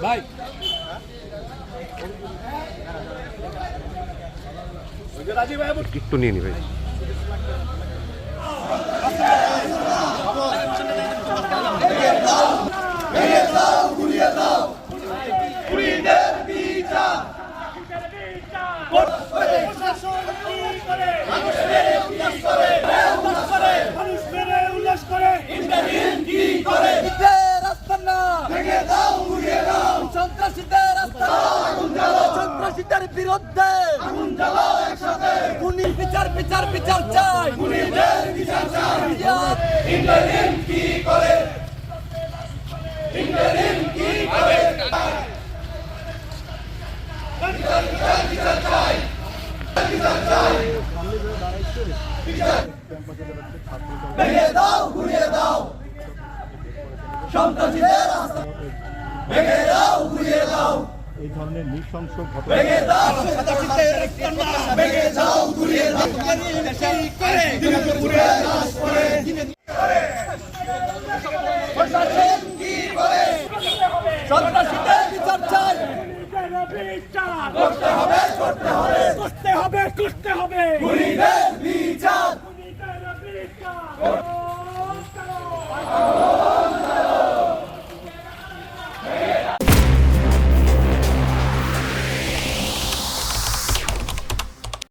ভাই। একটু নিয়ে নি ভাই মানুষ মেরে উল্লাস করে সন্ত্রাসীদের আস্তানা ভেঙে দাও উড়িয়ে দাও সন্ত্রাসীদের আস্তানা সন্ত্রাসীদের বিরুদ্ধে। আগুন জ্বালাও একসাথে। খুনির বিচার বিচার বিচার চাই। খুনিদের বিচার চাই। ইন্টারিম কি করে? ইন্টারিম কি করে? ভেঙে দাও ঘুরিয়ে দাও। সন্ত্রাসীদের আস্তানা ভেঙে দাও ঘুরিয়ে দাও। এই ধরনের নৃশংস ঘটনা। করতে হবে করতে হবে। করতে হবে